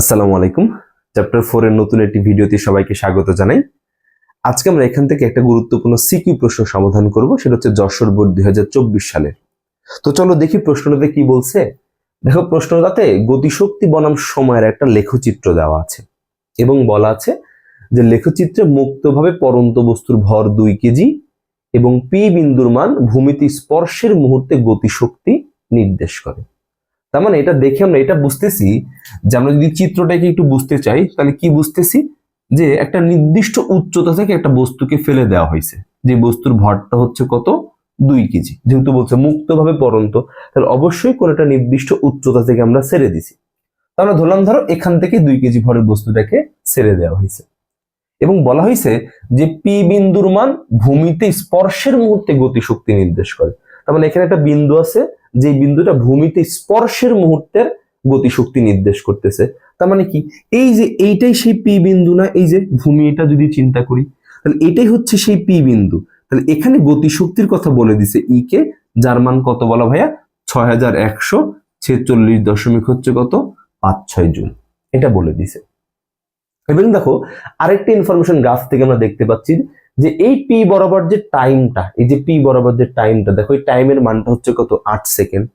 আসসালামু আলাইকুম। Chapter four এর নতুন একটি ভিডিওতে সবাইকে স্বাগত জানাই। আজকে আমরা এখান থেকে একটা গুরুত্বপূর্ণ সিকিউ প্রশ্ন সমাধান করব, সেটা হচ্ছে যশোর বোর্ড দুই সালের। তো চলো দেখি প্রশ্নটাতে কি বলছে। দেখো প্রশ্নটাতে গতিশক্তি বনাম সময়ের একটা লেখচিত্র দেওয়া আছে এবং বলা আছে যে লেখচিত্রে মুক্তভাবে পরন্ত বস্তুর ভর দুই কেজি এবং পি বিন্দুর মান ভূমিতে স্পর্শের মুহূর্তে গতিশক্তি নির্দেশ করে। তার মানে এটা দেখে আমরা এটা বুঝতেছি যে আমরা যদি চিত্রটাকে একটু বুঝতে চাই, তাহলে কি বুঝতেছি? যে একটা নির্দিষ্ট উচ্চতা থেকে একটা বস্তুকে ফেলে দেওয়া হয়েছে। যে বস্তুর ভরটা হচ্ছে কত? দুই কেজি। যেহেতু বলছে মুক্তভাবে পরন্ত, তাহলে অবশ্যই কোন একটা নির্দিষ্ট উচ্চতা থেকে আমরা ছেড়ে দিছি। তা আমরা ধরলাম, ধরো এখান থেকে দুই কেজি ভরের বস্তুটাকে ছেড়ে দেওয়া হয়েছে। এবং বলা হয়েছে যে পি বিন্দুর মান ভূমিতে স্পর্শের মুহূর্তে গতিশক্তি নির্দেশ করে। তার মানে এখানে একটা বিন্দু আছে যে বিন্দুটা ভূমিতে স্পর্শের মুহূর্তের গতিশক্তি নির্দেশ করতেছে। তার মানে কি? এই যে এইটাই সেই পি বিন্দু না, এই যে ভূমি এটা যদি চিন্তা করি, তাহলে এটাই হচ্ছে সেই পি বিন্দু। তাহলে এখানে গতিশক্তির কথা বলে দিছে ই কে, যার মান কত বলা ভাইয়া? ছয় হাজার একশো ছেচল্লিশ দশমিক হচ্ছে কত? পাঁচ ছয় জুন। এটা বলে দিছে। এবং দেখো, আরেকটা ইনফরমেশন গ্রাফ থেকে আমরা দেখতে পাচ্ছি যে এই পি বরাবর যে টাইমটা এই যে পি বরাবর যে টাইমটা দেখো এই টাইমের মানটা হচ্ছে কত? আট সেকেন্ড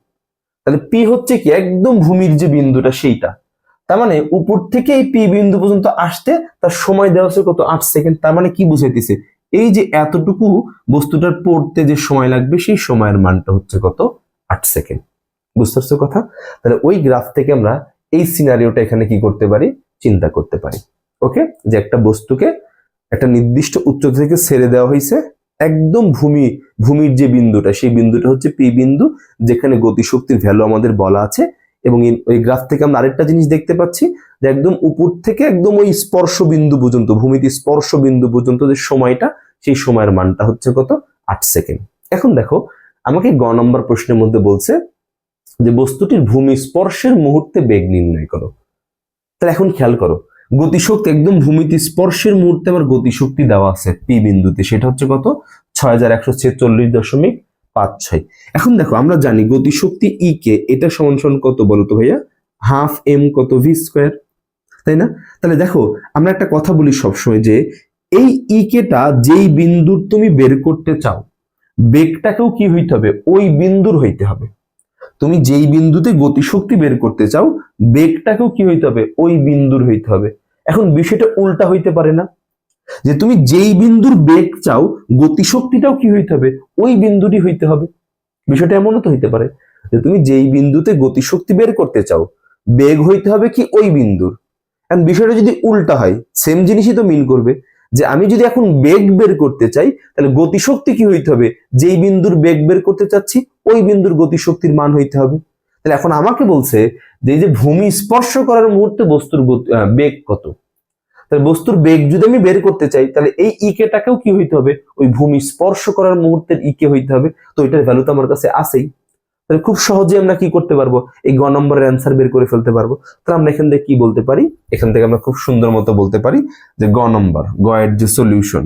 তাহলে পি হচ্ছে কি? একদম ভূমির যে বিন্দুটা, সেইটা। তার মানে উপর থেকে এই পি বিন্দু পর্যন্ত আসতে তার সময় দেওয়া হচ্ছে কত? আট সেকেন্ড তার মানে কি বুঝাইতেছে? এই যে এতটুকু বস্তুটার পড়তে যে সময় লাগবে, সেই সময়ের মানটা হচ্ছে কত? আট সেকেন্ড বুঝতে পারছ কথা? তাহলে ওই গ্রাফ থেকে আমরা এই সিনারিওটা এখানে কি করতে পারি? চিন্তা করতে পারি। ওকে যে একটা বস্তুকে একটা নির্দিষ্ট উচ্চতা থেকে ছেড়ে দেওয়া হয়েছে। একদম ভূমি, ভূমির যে বিন্দুটা, সেই বিন্দুটা হচ্ছে পি বিন্দু, যেখানে গতিশক্তির ভ্যালু আমাদের বলা আছে। এবং ওই গ্রাফ থেকে আমরা আরেকটা জিনিস দেখতে পাচ্ছি, যে একদম উপর থেকে একদম ওই স্পর্শ বিন্দু পর্যন্ত, ভূমিতে স্পর্শ বিন্দু পর্যন্ত যে সময়টা, সেই সময়ের মানটা হচ্ছে কত? আট সেকেন্ড। এখন দেখো, আমাকে গ নম্বর প্রশ্নের মধ্যে বলছে যে বস্তুটির ভূমি স্পর্শের মুহূর্তে বেগ নির্ণয় করো। তাহলে এখন খেয়াল করো গতিশক্তি একদম ভূমিতে স্পর্শের মুহূর্তে আমার গতিশক্তি দেওয়া আছে পি বিন্দুতে। সেটা হচ্ছে কত? ছয় হাজার একশো ছেচল্লিশ দশমিক পাঁচ ছয়। এখন দেখো, আমরা জানি গতিশক্তি ই কে এটা সমান সমান কত বলো তো ভাইয়া? হাফ এম কত ভি স্কোয়ার তাই না? তাহলে দেখো, আমরা একটা কথা বলি সবসময় যে এই ই কেটা যেই বিন্দুর তুমি বের করতে চাও, বেগটাকেও কি হইতে হবে? ওই বিন্দুর হইতে হবে। তুমি যেই বিন্দুতে গতিশক্তি বের করতে চাও, বেগটাকেও কি হইতে হবে? ওই বিন্দুর হইতে হবে। এখন বিষয়টা উল্টা হইতে পারে না। যে তুমি যেই বিন্দুর বেগ চাও, গতিশক্তিটাও কি হইতে হবে? ওই বিন্দুটি হইতে হবে। বিষয়টা এমনও তো হইতে পারে যে তুমি যেই বিন্দুতে গতিশক্তি বের করতে চাও, বেগ হইতে হবে কি ওই বিন্দুর। এখন বিষয়টা যদি উল্টা হয় সেম জিনিসই তো মিন করবে, যে আমি যদি এখন বেগ বের করতে চাই, তাহলে গতিশক্তি কি হইতে হবে? যেই বিন্দুর বেগ বের করতে চাচ্ছি, ওই বিন্দুর গতিশক্তির মান হইতে হবে। তাহলে এখন আমাকে বলছে যে এই যে ভূমি স্পর্শ করার মুহূর্তে বস্তুর বেগ কত? তাহলে বস্তুর বেগ যদি আমি বের করতে চাই, তাহলে এই ইকেটাকেও কি হইতে হবে? ওই ভূমি স্পর্শ করার মুহূর্তের ইকে হইতে হবে। তো এটার ভ্যালু তো আমার কাছে আসেই তাহলে খুব সহজে আমরা কি করতে পারব? এই গ নম্বরের অ্যান্সার বের করে ফেলতে পারব। তাহলে আমরা এখান থেকে কি বলতে পারি? এখান থেকে আমরা খুব সুন্দর মতো বলতে পারি যে গ নম্বর, গ এর যে সলিউশন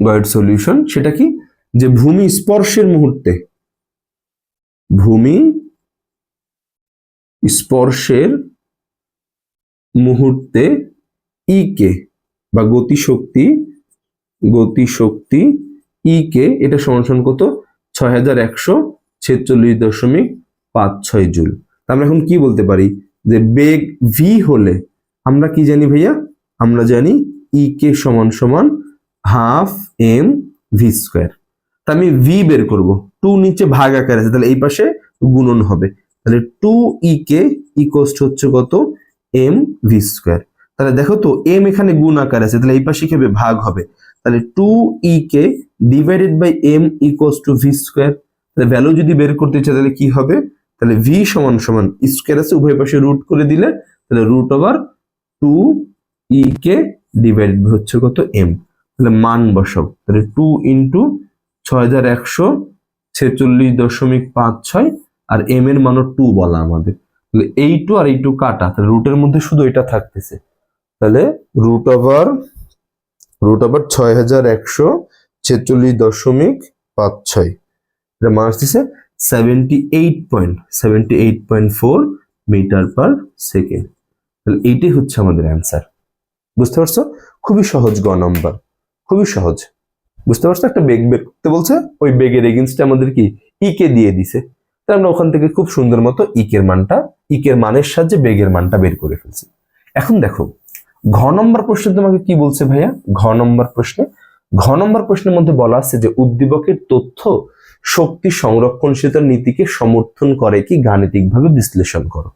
গ এর সলিউশন সেটা কি? যে ভূমি স্পর্শের মুহূর্তে ভূমি স্পর্শের মুহূর্তে ই কে বা গতিশক্তি গতিশক্তি ই কে, এটা সমান কত? ছয় হাজার একশো ছেচল্লিশ দশমিক পাঁচ ছয় জুল। আমরা এখন কি বলতে পারি? যে বেগ ভি হলে আমরা কি জানি ভাইয়া? আমরা জানি ই কে সমান সমান হাফ এম ভি স্কোয়ার। তা আমি ভি বের করব। টু নিচে ভাগ আকার আছে, তাহলে এই পাশে গুণন হবে। তাহলে টু ই কে ইকোস্ট হচ্ছে কত? এম ভি স্কোয়ার তাহলে দেখো তো এম এখানে গুণ আকার আছে, তাহলে এই পাশে কি ভাগ হবে। তাহলে two E K divided by m equals to v square তাহলে ভ্যালু যদি বের করতে চাই, তাহলে কি হবে? তাহলে ভি সমান সমান স্কোয়ার আছে, উভয় পাশে রুট করে দিলে, তাহলে রুট ওভার টু ই কে ডিভাইডেড হচ্ছে কত? এম তাহলে মান বসাও। তাহলে টু ইন্টু ছয় হাজার একশো ছেচল্লিশ দশমিক পাঁচ ছয় আর এম এর মানও টু বলা আমাদের। তাহলে এই টু আর এই টু কাটা, তাহলে রুটের মধ্যে শুধু এটা থাকতেছে। তাহলে রুট ওভার রুট ওভার ছয় হাজার একশো ছেচল্লিশ দশমিক পাঁচ ছয়। এটা মান আসতেছে seventy eight point seventy eight point four metre per second তাহলে এইটাই হচ্ছে আমাদের অ্যান্সার বুঝতে পারছ? খুবই সহজ গ নম্বর খুবই সহজ। বুঝতে পারছ? একটা বেগ বের করতে বলছে, ওই বেগের এগেনস্টে আমাদের কি? ইকে দিয়ে দিছে। তাহলে আমরা ওখান থেকে খুব সুন্দর মতো ইকের মানটা ইকের মানের সাহায্যে বেগের মানটা বের করে ফেলছি। এখন দেখো, ঘ নম্বর প্রশ্নে তোমাকে কি বলছে ভাইয়া? ঘ নম্বর প্রশ্নে। ঘ নম্বর প্রশ্নের মধ্যে বলা আছে যে, উদ্দীপকের তথ্য শক্তি সংরক্ষণশীলতার নীতিকে সমর্থন করে কি? গাণিতিকভাবে বিশ্লেষণ করো।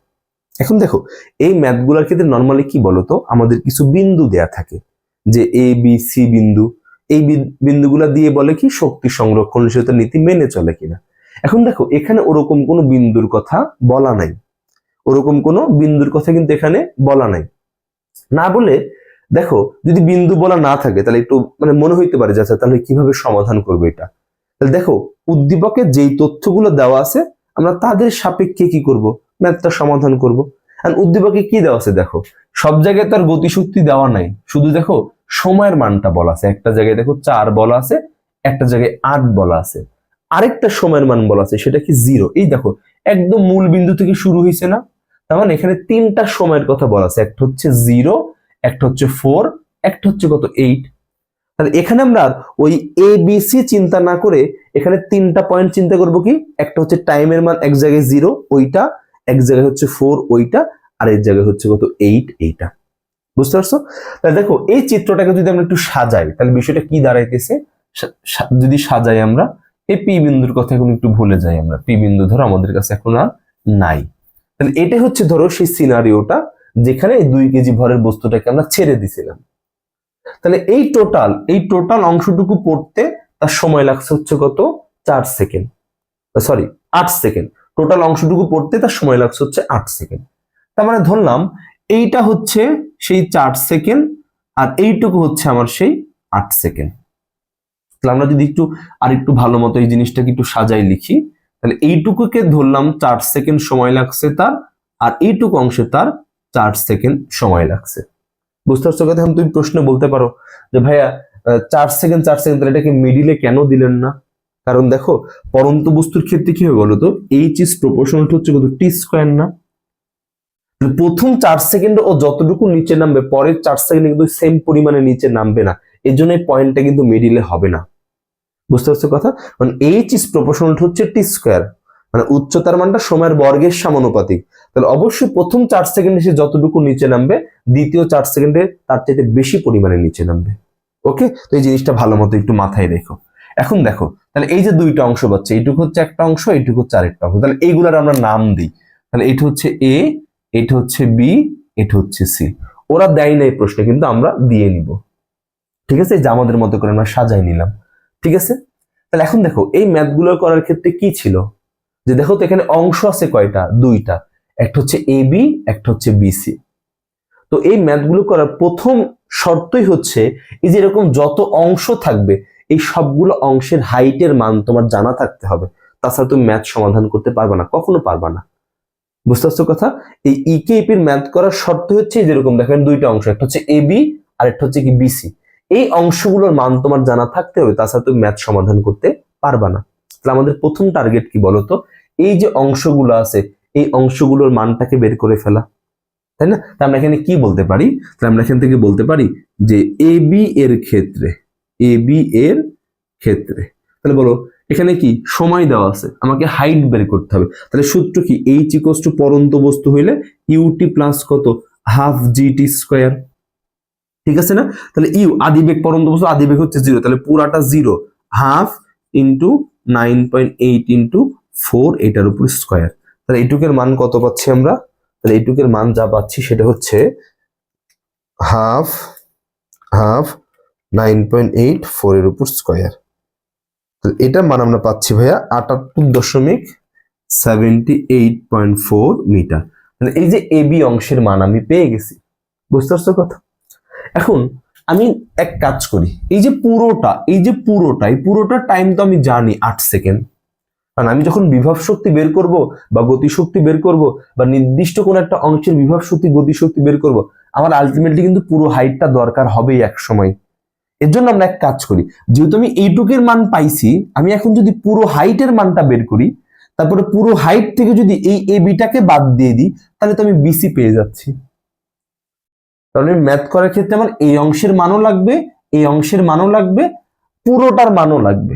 এখন দেখো, এই ম্যাথগুলোর ক্ষেত্রে নর্মালি কি বলতো? আমাদের কিছু বিন্দু দেয়া থাকে, যে এ বি সি বিন্দু। এই বিন্দুগুলা দিয়ে বলে কি শক্তি সংরক্ষণশীলতার নীতি মেনে চলে কিনা। এখন দেখো, এখানে ওরকম কোনো বিন্দুর কথা বলা নাই। ওরকম কোনো বিন্দুর কথা কিন্তু এখানে বলা নাই। না বলে, দেখো, যদি বিন্দু বলা না থাকে, তাহলে একটু মানে মনে হইতে পারে যে আচ্ছা তাহলে কীভাবে সমাধান করব এটা? তাহলে দেখো, উদ্দীপকে যেই তথ্যগুলো দেওয়া আছে, আমরা তাদের সাপেক্ষে কি করব? ম্যাথটা সমাধান করব। আর উদ্দীপকে কি দেওয়া আছে দেখো? সব জায়গায় তার গতিশক্তি দেওয়া নাই। শুধু দেখো সময়ের মানটা বলা আছে। একটা জায়গায় দেখো চার বলা আছে, একটা জায়গায় আট বলা আছে। আরেকটা সময়ের মান বলা আছে, সেটা কি জিরো? এই দেখো, একদম মূল বিন্দু থেকে শুরু হয়েছে না? তার মানে এখানে তিনটা সময়ের কথা বলা আছে, একটা হচ্ছে জিরো, একটা হচ্ছে ফোর, একটা হচ্ছে কত? এইট। তাহলে এখানে আমরা ওই এ বি সি চিন্তা না করে এখানে তিনটা পয়েন্ট চিন্তা করব কি? একটা হচ্ছে টাইমের মান, এক জায়গায় জিরো, ওইটা, এক জায়গায় হচ্ছে ফোর ওইটা, আর এক জায়গায় হচ্ছে কত? এইট এইটা। বুঝতে পারছ? তাহলে দেখো, এই চিত্রটাকে যদি আমরা একটু সাজাই, তাহলে বিষয়টা কি দাঁড়াইতেছে? যদি সাজাই আমরা, এই পি বিন্দুর কথা এখন একটু ভুলে যাই আমরা। পি বিন্দু ধরো আমাদের কাছে এখন আর নাই। তাহলে এটা হচ্ছে ধরো সেই সিনারিওটা যেখানে দুই কেজি ভরের বস্তুটাকে আমরা ছেড়ে দিছিলাম। তাহলে এই টোটাল এই টোটাল অংশটুকু পড়তে তার সময় লাগছে হচ্ছে কত? চার সেকেন্ড সরি আট সেকেন্ড টোটাল অংশটুকু পড়তে তার সময় লাগছে হচ্ছে আট সেকেন্ড তার মানে ধরলাম এইটা হচ্ছে সেই চার সেকেন্ড আর এইটুকু হচ্ছে আমার সেই আট সেকেন্ড। তাহলে আমরা যদি একটু আর একটু ভালো মতো এই জিনিসটাকে একটু সাজাই লিখি, তাহলে এইটুকুকে ধরলাম চার সেকেন্ড সময় লাগছে তার আর এইটুকু অংশে তার চার সেকেন্ড সময় লাগছে। বুঝতে পারছ কথা? তুমি প্রশ্ন বলতে পারো যে, ভাইয়া চার সেকেন্ড চার সেকেন্ড, তাহলে এটাকে মিডিলে কেন দিলেন না? কারণ দেখো, পরন্ত বস্তুর ক্ষেত্রে কি হবে বলো তো? এইচ ইজ প্রপোর্শনাল হচ্ছে কত টি স্কোয়ার না। প্রথম চার সেকেন্ড ও যতটুকু নিচে নামবে, পরের চার সেকেন্ডে কিন্তু সেম পরিমাণে নিচে নামবে না। এই জন্য পয়েন্টটা কিন্তু মিডিলে হবে না। বুঝতে পারছ কথা? মানে এইচ ইজ প্রপোর্শনাল হচ্ছে টি স্কোয়ার মানে উচ্চতার মানটা সময়ের বর্গের সমানুপাতিক। তাহলে অবশ্যই প্রথম চার সেকেন্ডে সে যতটুকু নিচে নামবে, দ্বিতীয় চার সেকেন্ডে তার চাইতে বেশি পরিমাণে নিচে নামবে। ওকে তো এই জিনিসটা ভালো মতো একটু মাথায় রেখো। এখন দেখো, তাহলে এই যে দুইটা অংশ পাচ্ছে, এইটুকু হচ্ছে একটা অংশ, এইটুকু হচ্ছে আরেকটা অংশ। তাহলে এইগুলার আমরা নাম দিই। তাহলে এটা হচ্ছে এ এটা হচ্ছে বি এটা হচ্ছে সি ওরা দেয় না এই প্রশ্নে, কিন্তু আমরা দিয়ে নিব। ঠিক আছে? যে আমাদের মতো করে আমরা সাজাই নিলাম। ঠিক আছে? তাহলে এখন দেখো, এই ম্যাথগুলো করার ক্ষেত্রে কি ছিল? যে দেখো তো এখানে অংশ আছে কয়টা? দুইটা। একটা হচ্ছে এ বি একটা হচ্ছে বিসি তো এই ম্যাথগুলো করার প্রথম শর্তই হচ্ছে, এই যে এরকম যত অংশ থাকবে, এই সবগুলো অংশের হাইটের মান তোমার জানা থাকতে হবে। তাছাড়া তুমি ম্যাথ সমাধান করতে পারবে না, কখনো পারবে না। বুঝতে পারছ কথা? এই ইকেপির ম্যাথ করার শর্ত হচ্ছে যেরকম দেখেন দুইটা অংশ, একটা হচ্ছে এ বি আর একটা হচ্ছে কি বিসি এই অংশগুলোর মান তোমার জানা থাকতে হবে, তাছাড়া তুমি ম্যাথ সমাধান করতে পারবা না। তাহলে আমাদের প্রথম টার্গেট কি বলতো এই যে অংশগুলো আছে, এই অংশগুলোর মানটাকে বের করে ফেলা। তাই না? তা আমরা এখানে কি বলতে পারি? তাহলে আমরা এখান থেকে বলতে পারি যে এ বি এর ক্ষেত্রে এ বি এর ক্ষেত্রে, তাহলে বলো এখানে কি? সময় দেওয়া আছে। আমাকে হাইট বের করতে হবে। তাহলে সূত্র কি? এইচ ইকোস টু পরন্ত বস্তু হইলে ইউটি প্লাস কত? হাফ জিটি স্কোয়ার ঠিক আছে না? তাহলে ইউ আদিবেগ পরন্ত বস্তু আদিবেগ হচ্ছে জিরো তাহলে পুরাটা zero half into nine point eight into four এটার উপর স্কোয়ার তাহলে এইটুকের মান কত পাচ্ছি আমরা? তাহলে এইটুকের মান যা পাচ্ছি সেটা হচ্ছে half half nine point eight four এর উপর স্কোয়ার এটা মান আমরা পাচ্ছি ভাইয়া আটাত্তর দশমিক seventy eight point four metre. তাহলে এই যে এ বি অংশের মান আমি পেয়ে গেছি, বুঝতে পারছ কথা? এখন আমি এক কাজ করি, এই যে পুরোটা, এই যে পুরোটা এই পুরোটা টাইম তো আমি জানি আট সেকেন্ড কারণ আমি যখন বিভব শক্তি বের করব বা গতিশক্তি বের করব বা নির্দিষ্ট কোন একটা অংশের বিভব শক্তি গতিশক্তি বের করব, আমার আলটিমেটলি কিন্তু পুরো হাইটটা দরকার হবেই এক সময়। এর জন্য আমরা এক কাজ করি, যেহেতু আমি এইটুকের মান পাইছি, আমি এখন যদি পুরো হাইটের মানটা বের করি, তারপরে পুরো হাইট থেকে যদি এই এ বিটাকে বাদ দিয়ে দিই, তাহলে তো আমি বিসি পেয়ে যাচ্ছি। তাহলে ম্যাথ করার ক্ষেত্রে আমার এই অংশের মানও লাগবে এই অংশের মানও লাগবে, পুরোটার মানও লাগবে।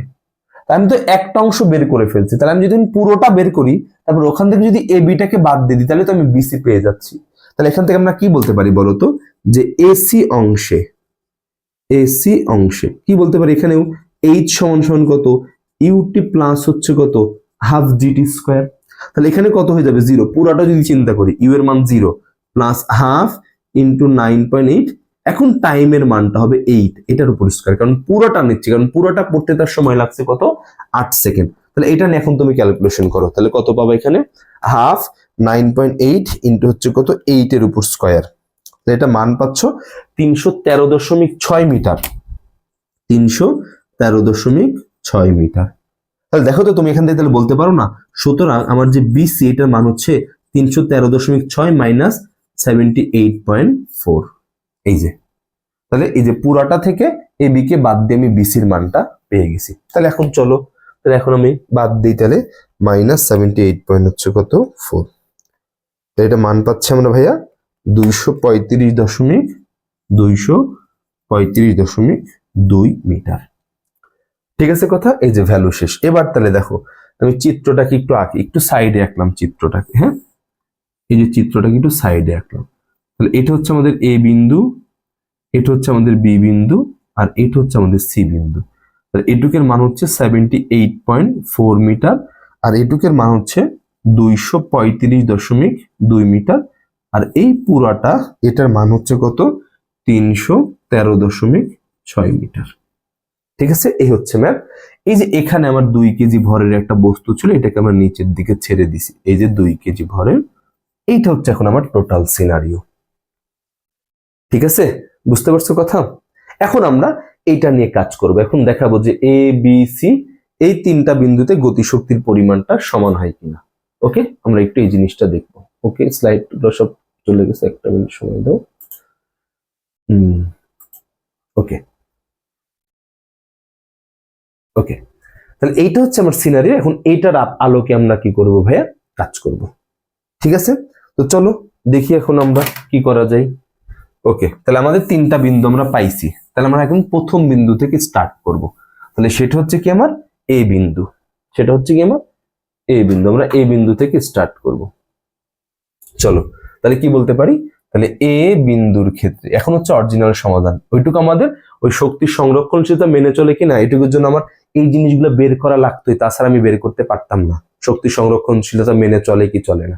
আমি তো একটা অংশ বের করে ফেলছি, তাহলে আমি যদি পুরোটা বের করি, তারপর ওখান থেকে যদি এ বিটাকে বাদ দিয়ে দিই, তাহলে তো আমি বিসি পেয়ে যাচ্ছি। তাহলে এখান থেকে আমরা কি বলতে পারি বলতো? যে এসি অংশে এসি অংশে। কি বলতে পারি এখানেও? এইচ সমান সমান কত? ইউটি প্লাস হচ্ছে কত? হাফ জিটি স্কোয়ার তাহলে এখানে কত হয়ে যাবে? জিরো পুরাটা যদি চিন্তা করি ইউ এর মান zero plus half into nine point eight এখন টাইমের মানটা হবে এইট এটার উপর স্কোয়ার কারণ পুরোটা নিচ্ছি, কারণ পুরোটা পড়তে তার সময় লাগছে কত? আট সেকেন্ড তাহলে এটা নিয়ে এখন তুমি ক্যালকুলেশন করো। তাহলে কত পাবে এখানে? Half nine point eight into হচ্ছে কত? এইটের উপর স্কোয়ার এটা মান পাচ্ছ তিনশো তেরো দশমিক ছয় মিটার। তিনশো তেরো দশমিক ছয় মিটার। তাহলে দেখো তো তুমি এখান থেকে তাহলে বলতে পারো না, সুতরাং আমার যে বিসি এটার মান হচ্ছে তিনশো তেরো দশমিক ছয় minus seventy eight point four এই যে, তাহলে এই যে পুরাটা থেকে এ বি কে বাদ দিয়ে আমি বিসির মানটা পেয়ে গেছি। তাহলে এখন চলো, তাহলে এখন আমি বাদ দিই তাহলে মাইনাস সেভেন্টি এইট পয়েন্ট হচ্ছে কত? ফোর তাহলে এটা মান পাচ্ছে আমরা ভাইয়া দুইশো পঁয়ত্রিশ দশমিক, দুইশো পঁয়ত্রিশ দশমিক দুই মিটার। ঠিক আছে কথা? এই যে ভ্যালু শেষ। এবার তাহলে দেখো, আমি চিত্রটাকে একটু আঁকি, একটু সাইডে আঁকলাম চিত্রটাকে হ্যাঁ? এই যে চিত্রটাকে একটু সাইডে আঁকলাম। তাহলে এটা হচ্ছে আমাদের এ বিন্দু, এটা হচ্ছে আমাদের বি বিন্দু, আর এটা হচ্ছে আমাদের সি বিন্দু। তাহলে এটুকের মান হচ্ছে seventy eight point four metre আর এটুকের মান হচ্ছে দুইশো পঁয়ত্রিশ দশমিক দুই মিটার আর এই পুরাটা এটার মান হচ্ছে কত? তিনশো তেরো দশমিক ছয় মিটার। ঠিক আছে? এই হচ্ছে ম্যাপ। এই যে এখানে আমার দুই কেজি ভরের একটা বস্তু ছিল, এটাকে আমরা নিচের দিকে ছেড়ে দিছি। এই যে দুই কেজি ভরের, এইটা হচ্ছে এখন আমার টোটাল সিনারিও ঠিক আছে? বুঝতে পারছ কথা? এখন আমরা এইটা নিয়ে কাজ করব। এখন দেখাবো যে এ বি সি এই তিনটা বিন্দুতে গতিশক্তির পরিমাণটা সমান হয় কিনা। ওকে? আমরা একটু এই জিনিসটা দেখব। ওকে? স্লাইডগুলো সব চলে গেছে, একটা মিনিট সময় দাও। ওকে ওকে তাহলে এইটা হচ্ছে আমার সিনারি এখন এইটার আলোকে আমরা কি করব ভাইয়া? কাজ করব। ঠিক আছে? তো চলো, দেখি এখন আমরা কি করা যায়। ওকে তাহলে আমাদের তিনটা বিন্দু আমরা পাইছি। তাহলে আমরা এখন প্রথম বিন্দু থেকে স্টার্ট করব। তাহলে সেটা হচ্ছে কি আমার এ বিন্দু। সেটা হচ্ছে কি আমার এ বিন্দু। আমরা এ বিন্দু থেকে স্টার্ট করব। চলো তাহলে কি বলতে পারি? তাহলে এ বিন্দুর ক্ষেত্রে, এখন হচ্ছে অরিজিনাল সমাধান। ওইটুকু আমাদের ওই শক্তি সংরক্ষণশীলতা মেনে চলে কিনা, এটুকুর জন্য আমার এই জিনিসগুলো বের করা লাগতোই, তাছাড়া আমি বের করতে পারতাম না। শক্তি সংরক্ষণশীলতা মেনে চলে কি চলে না।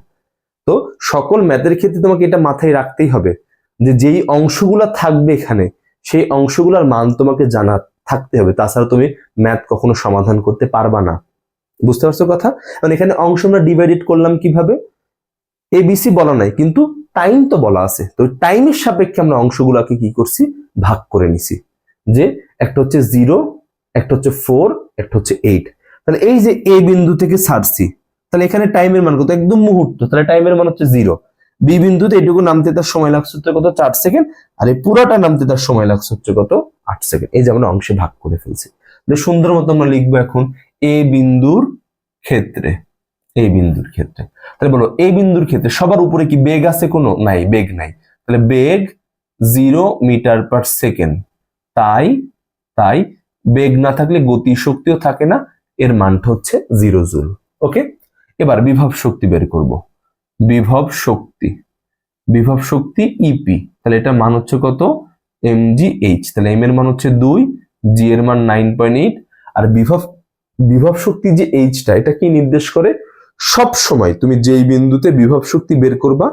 তো সকল ম্যাথের ক্ষেত্রে তোমাকে এটা মাথায় রাখতেই হবে যে যেই অংশগুলো থাকবে এখানে, সেই অংশগুলোর মান তোমাকে জানা থাকতে হবে। তাছাড়া তুমি ম্যাথ কখনো সমাধান করতে পারবা না। বুঝতে পারছ কথা? মানে এখানে অংশ আমরা ডিভাইডেড করলাম কীভাবে? এবিসি বলা নাই, কিন্তু টাইম তো বলা আছে। তো টাইমের সাপেক্ষে আমরা অংশগুলোকে কি করছি? ভাগ করে নিছি। যে একটা হচ্ছে জিরো একটা হচ্ছে ফোর একটা হচ্ছে এইট তাহলে এই যে এ বিন্দু থেকে ছাড়ছি, তাহলে এখানে টাইমের মান কত? একদম মুহূর্ত। তাহলে টাইমের মান হচ্ছে জিরো বি বিন্দুতে এটুকু নামতে তার সময় লাগছে হচ্ছে কত? চার সেকেন্ড আর এই পুরাটা নামতে তার সময় লাগছে হচ্ছে কত? আট সেকেন্ড এই যে আমরা অংশে ভাগ করে ফেলছি। সুন্দর মতো আমরা লিখব এখন এ বিন্দুর ক্ষেত্রে। এই বিন্দুর ক্ষেত্রে। তাহলে বলো, এই বিন্দুর ক্ষেত্রে সবার উপরে কি বেগ আছে কোনো? নাই, বেগ নাই। তাহলে বেগ জিরো মিটার পার সেকেন্ড। তাই তাই বেগ না থাকলে গতি শক্তিও থাকে না, এর মানটা হচ্ছে জিরো জুল। ওকে? এবার বিভব শক্তি বের করব। বিভব শক্তি। বিভব শক্তি ইপি তাহলে এটা মান হচ্ছে কত? এম জি এইচ তাহলে এম এর মান হচ্ছে দুই জি এর মান নাইন পয়েন্ট এইট আর বিভব বিভব শক্তি যে এইচটা এটা কি নির্দেশ করে? সব সময় তুমি যেই বিন্দুতে বিভব শক্তি বের করবা,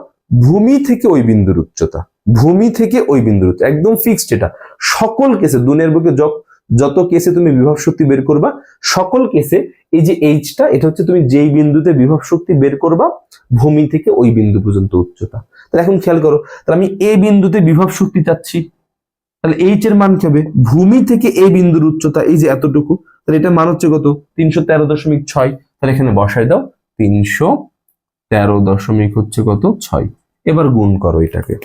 ভূমি থেকে ওই বিন্দুর উচ্চতা, ভূমি থেকে ওই বিন্দুর উচ্চতা, একদম ফিক্সড এটা। সকল কেসে দুনিয়ার বুকে যত কেসে তুমি বিভব শক্তি বের করবা, সকল কেসে এই যে এইচটা এটা হচ্ছে তুমি যেই বিন্দুতে বিভব শক্তি বের করবা, ভূমি থেকে ওই বিন্দু পর্যন্ত উচ্চতা। তাহলে এখন খেয়াল করো, তাহলে আমি এ বিন্দুতে বিভব শক্তি চাচ্ছি, তাহলে এইচ এর মান কি হবে? ভূমি থেকে এই বিন্দুর উচ্চতা, এই যে এতটুকু, তাহলে এটা মান হচ্ছে কত? তিনশো তেরো দশমিক ছয়। তাহলে এখানে বসায় দাও। তিনশো তেরো দশমিক হচ্ছে কত? ছয়। এবার গুণ করো এটাকে।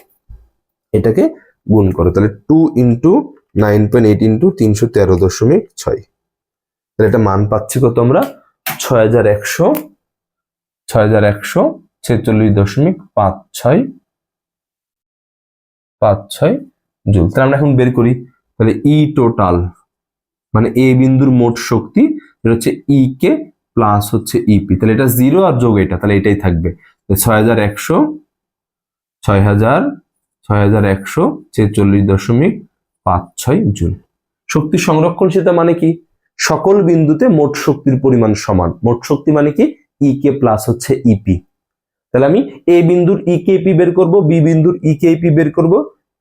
এটাকে গুণ করো। তাহলে two into nine point eight into তিনশো তেরো দশমিক ছয়। তাহলে এটা মান পাচ্ছি কত আমরা? ছয় হাজার একশো, ছয় হাজার একশো ছেচল্লিশ দশমিক পাঁচ ছয় পাঁচ ছয় জুল। তাহলে আমরা এখন বের করি। তাহলে ই টোটাল মানে এ বিন্দুর মোট শক্তি হচ্ছে ই কে প্লাস হচ্ছে ইপি তাহলে এটা জিরো আর যোগ এটা, তাহলে এটাই থাকবে। ছয় হাজার একশো, ছয় হাজার ছয় হাজার একশো ছেচল্লিশ দশমিক পাঁচ ছয় জুল। শক্তি সংরক্ষণশীলতা মানে কি? সকল বিন্দুতে মোট শক্তির পরিমাণ সমান। মোট শক্তি মানে কি? ই কে প্লাস হচ্ছে ইপি তাহলে আমি এ বিন্দুর ই কেপি বের করব বি বিন্দুর ই কেপি বের করব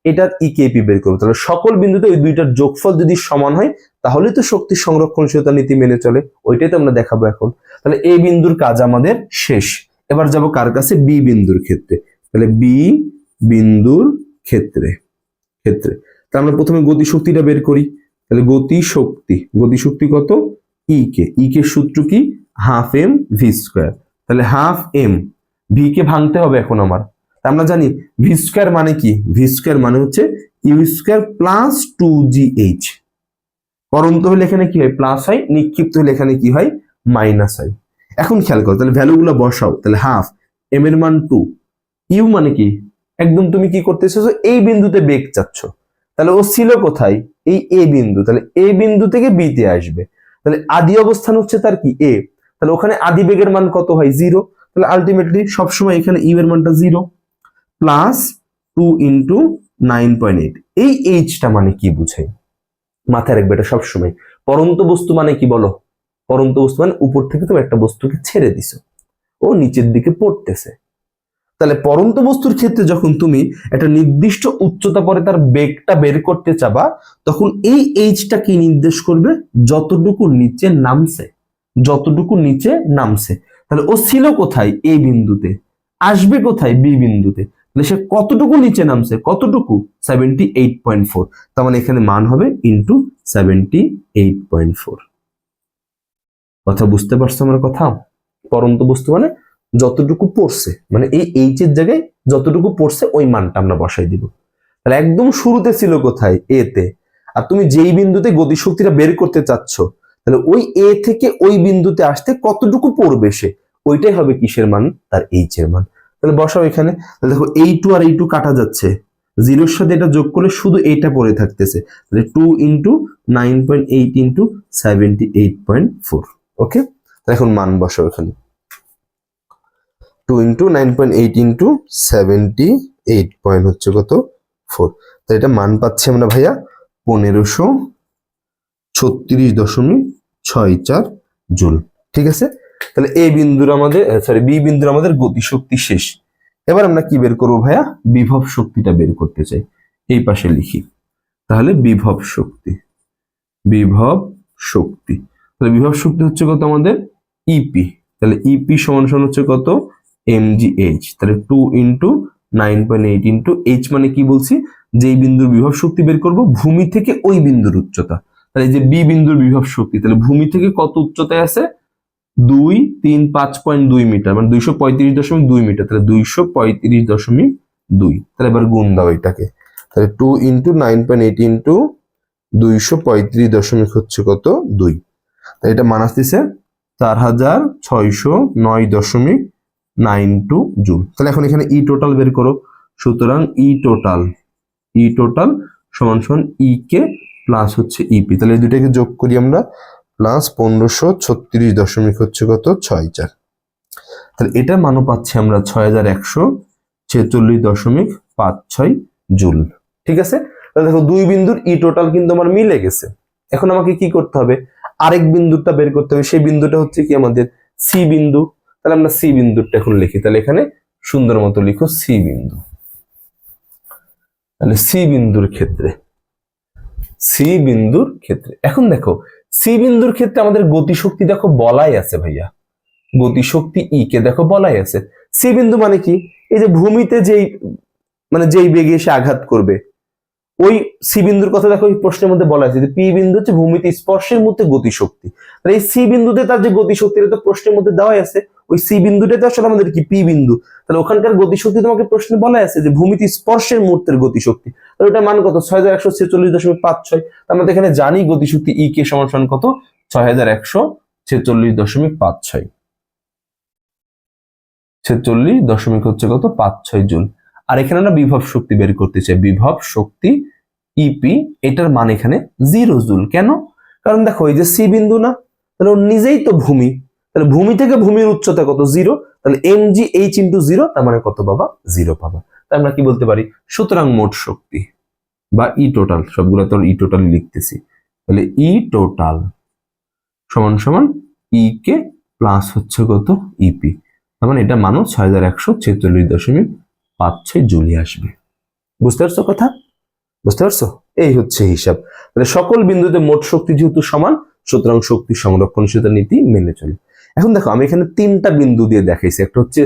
এটার ই কেপি বের করব। তাহলে সকল বিন্দুতে ওই দুইটার যোগফল যদি সমান হয় তাহলে তো শক্তি সংরক্ষণশীলতা নীতি মেনে চলে। ওইটাই তো আমরা দেখাবো এখন। তাহলে এ বিন্দুর কাজ আমাদের শেষ। এবার যাব কার কাছে? বি বিন্দুর ক্ষেত্রে। তাহলে বি বিন্দুর ক্ষেত্রে ক্ষেত্রে। তাহলে আমরা প্রথমে গতি শক্তিটা বের করি। তাহলে গতি শক্তি গতি শক্তি কত ই কে ই কে সূত্র কি? Half m v square. তাহলে হাফ এম ভি কে ভাঙতে হবে এখন আমার। আমরা জানি ভি স্কোয়ার মানে কি? ভি স্কোয়ার মানে হচ্ছে u square plus two g h পরন্ত হলে এখানে কি হয়? প্লাস হয়, নিক্ষিপ্ত হলে এখানে কি হয়? মাইনাস হয়। এখন খেয়াল করো, তাহলে ভ্যালুগুলো বসাও, তাহলে হাফ এম এর মান টু ইউ মানে কি? একদম তুমি কি করতে এসেছ এই বিন্দুতে বেগ চাচ্ছ। তাহলে ও ছিল কোথায়? এই এ বিন্দু। তাহলে এ বিন্দু থেকে বি তে আসবে। তাহলে আদি অবস্থান হচ্ছে তার কি? এ তাহলে ওখানে আদি বেগের মান কত হয়? জিরো তাহলে আলটিমেটলি সবসময় এখানে ইউ এর মানটা zero plus two into nine point eight এই এইচটা মানে কি বুঝাই? মাথায় রাখবে এটা সবসময়। পরন্ত বস্তু মানে কি বলো? পরন্ত বস্তু মানে উপর থেকে তুমি একটা বস্তুকে ছেড়ে দিছো। ও নিচের দিকে পড়তেছে। তাহলে পরন্ত বস্তুর ক্ষেত্রে যখন তুমি একটা নির্দিষ্ট উচ্চতা পরে তার বেগটা বের করতে চাবা, তখন এই এইচটা কি নির্দেশ করবে? যতটুকু নিচে নামছে। যতটুকু নিচে নামছে। তাহলে ও ছিল কোথায়? এই বিন্দুতে। আসবে কোথায়? বি বিন্দুতে। তাহলে সে কতটুকু নিচে নামছে? কতটুকু? সেভেন্টি এইট পয়েন্ট ফোর তার মানে এখানে মান হবে into seventy eight point four কথা বুঝতে পারছ আমার কথা? পরন্ত বস্তু মানে যতটুকু পড়ছে। মানে এই এইচ এর জায়গায় যতটুকু পড়ছে, ওই মানটা আমরা বসাই দিব। তাহলে একদম শুরুতে ছিল কোথায়? এ তে। আর তুমি যেই বিন্দুতে গতিশক্তিটা বের করতে চাচ্ছ, তাহলে ওই এ থেকে ওই বিন্দুতে আসতে কতটুকু পড়বে সে? ওইটাই হবে কিসের মান? তার এইচ এর মান। তাহলে বসাও এখানে। তাহলে দেখো এই টু আর এই টু কাটা যাচ্ছে। জিরোর সাথে এটা যোগ করলে শুধু এইটা পড়ে থাকতেছে। তাহলে two into nine point eight into seventy eight point four okay এখন মান বসাও এখানে। Two into nine point eight into seventy eight point হচ্ছে কত? ফোর তাহলে এটা মান পাচ্ছি আমরা ভাইয়া পনেরোশো ছত্রিশ দশমিক ছয় চার জুল, ঠিক আছে? তাহলে এ বিন্দুর আমাদের সরি বি বিন্দুর আমাদের গতিশক্তি শেষ। এবার আমরা কি বের করব ভাইয়া? বিভব শক্তিটা বের করতে চাই। এই পাশে লিখি। তাহলে বিভব শক্তি। বিভব শক্তি। তাহলে বিভব শক্তি হচ্ছে কত আমাদের? ইপি তাহলে ইপি সমান সমান হচ্ছে কত? এমজিএইচ তাহলে two into nine point eight into h মানে কি বলছি? যেই বিন্দুর বিভব শক্তি বের করব, ভূমি থেকে ওই বিন্দুর উচ্চতা। তাহলে এই যে বি বিন্দুর বিভব শক্তি, তাহলে ভূমি থেকে কত উচ্চতায় আছে? দুই, তিন, পাঁচ পয়েন্ট দুই মিটার মানে দুইশো পঁয়ত্রিশ দশমিক দুই মিটার, তাহলে দুইশো পঁয়ত্রিশ দশমিক দুই। তাহলে এবার গুণ দাও এটাকে। তাহলে two into nine point eight into দুইশো পঁয়ত্রিশ দশমিক হচ্ছে কত? দুই। তাই এটা মান আসতেছে চার হাজার ছয়শো নয় দশমিক নাইন টু জুল। তাহলে এখন এখানে ই টোটাল বের করো। সুতরাং ই টোটাল ই টোটাল সমান সমান ই কে প্লাস হচ্ছে ইপি তাহলে এই দুটাকে যোগ করি আমরা। প্লাস পনেরোশো ছত্রিশ দশমিক হচ্ছে কত? ছয় চার। তাহলে এটা মানও পাচ্ছি আমরা ছয় হাজার একশো ছেচল্লিশ দশমিক পাঁচ ছয় জুল। ঠিক আছে? তাহলে দেখো দুই বিন্দুর ই টোটাল কিন্তু আমার মিলে গেছে। এখন আমাকে কি করতে হবে? আরেক বিন্দুটা বের করতে হবে। সেই বিন্দুটা হচ্ছে কি আমাদের সি বিন্দু। তাহলে আমরা সি বিন্দুটা এখন লিখি। তাহলে এখানে সুন্দর মতো লিখো সি বিন্দু। তাহলে সি বিন্দুর ক্ষেত্রে সি বিন্দুর ক্ষেত্রে। এখন দেখো সি বিন্দুর ক্ষেত্রে আমাদের গতিশক্তি দেখো বলাই আছে, ভাইয়া। গতিশক্তি ই কে দেখো বলাই আছে। সি বিন্দু মানে কি? এই যে ভূমিতে যেই মানে যেই বেগে এসে আঘাত করবে, ওই সি বিন্দুর কথা দেখো এই প্রশ্নের মধ্যে বলা আছে যে পি বিন্দু হচ্ছে ভূমিতে স্পর্শের মধ্যে গতিশক্তি। তাহলে এই সি বিন্দুতে তার যে গতিশক্তি এটা তো প্রশ্নের মধ্যে দেওয়াই আছে। ওই সি বিন্দুটাতে আসলে আমাদের কি? পি বিন্দু। তাহলে ওখানকার গতিশক্তি তোমাকে প্রশ্নে বলা আছে যে ভূমিতে স্পর্শের মুহূর্তের গতিশক্তি। তাহলে ওটা মান কত? ছয় হাজার একশো ছেচল্লিশ দশমিক পাঁচ ছয়। তার মধ্যে এখানে জানি গতিশক্তি ই কে সমান সমান কত? ছয় হাজার একশো ছেচল্লিশ দশমিক পাঁচ ছয়। ছেচল্লিশ দশমিক হচ্ছে কত? পাঁচ ছয় জুল। আর এখানে আমরা বিভব শক্তি বের করতে চাই। বিভব শক্তি ইপি এটার মান এখানে জিরো জুল। কেন? কারণ দেখো, এই যে সি বিন্দু না, তাহলে নিজেই তো ভূমি। তাহলে ভূমি থেকে ভূমির উচ্চতা কত? জিরো। তাহলে m g h into zero তার মানে কত পাবা? জিরো পাবা। তাই আমরা কি বলতে পারি? সুতরাং মোট শক্তি বা ই টোটাল সবগুলো তো ই টোটাল লিখতেছি। তাহলে ই টোটাল সমান সমান ই কে প্লাস হচ্ছে কত? ইপি তার মানে এটা মানো ছয় হাজার একশো ছেচল্লিশ দশমিক পাঁচ ছয় জুলি আসবে। বুঝতে পারছ কথা? বুঝতে পারছ? এই হচ্ছে হিসাব। তাহলে সকল বিন্দুতে মোট শক্তি যেহেতু সমান, সুতরাং শক্তি সংরক্ষণশীলতা নীতি মেনে চলে। এখন দেখো, আমি এখানে তিনটা বিন্দু দিয়ে দেখাইছি। একটা হচ্ছে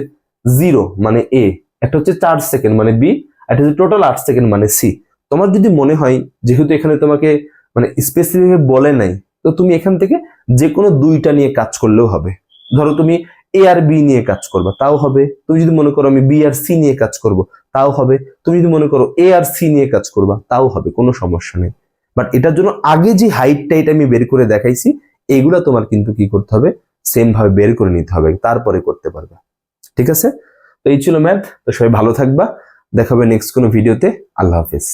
জিরো মানে এ একটা হচ্ছে চার সেকেন্ড মানে বি একটা হচ্ছে টোটাল আট সেকেন্ড মানে সি তোমার যদি মনে হয়, যেহেতু এখানে তোমাকে মানে স্পেসিফিক বলে নাই, তো তুমি এখান থেকে যে কোনো দুইটা নিয়ে কাজ করলেও হবে। ধরো তুমি এ আর বি নিয়ে কাজ করবা, তাও হবে। তুমি যদি মনে করো আমি বি আর সি নিয়ে কাজ করব, তাও হবে। তুমি যদি মনে করো এ আর সি নিয়ে কাজ করবা, তাও হবে, কোনো সমস্যা নেই। বাট এটার জন্য আগে যে হাইটটা এটা আমি বের করে দেখাইছি, এগুলা তোমার কিন্তু কি করতে হবে? সেম ভাবে বের করে নিতে হবে, তারপরে করতে পারবে। ঠিক আছে? তো এই ছিল ম্যাথ তো সবাই ভালো থাকবা। দেখাবে নেক্সট কোনো ভিডিওতে আল্লাহ হাফেজ।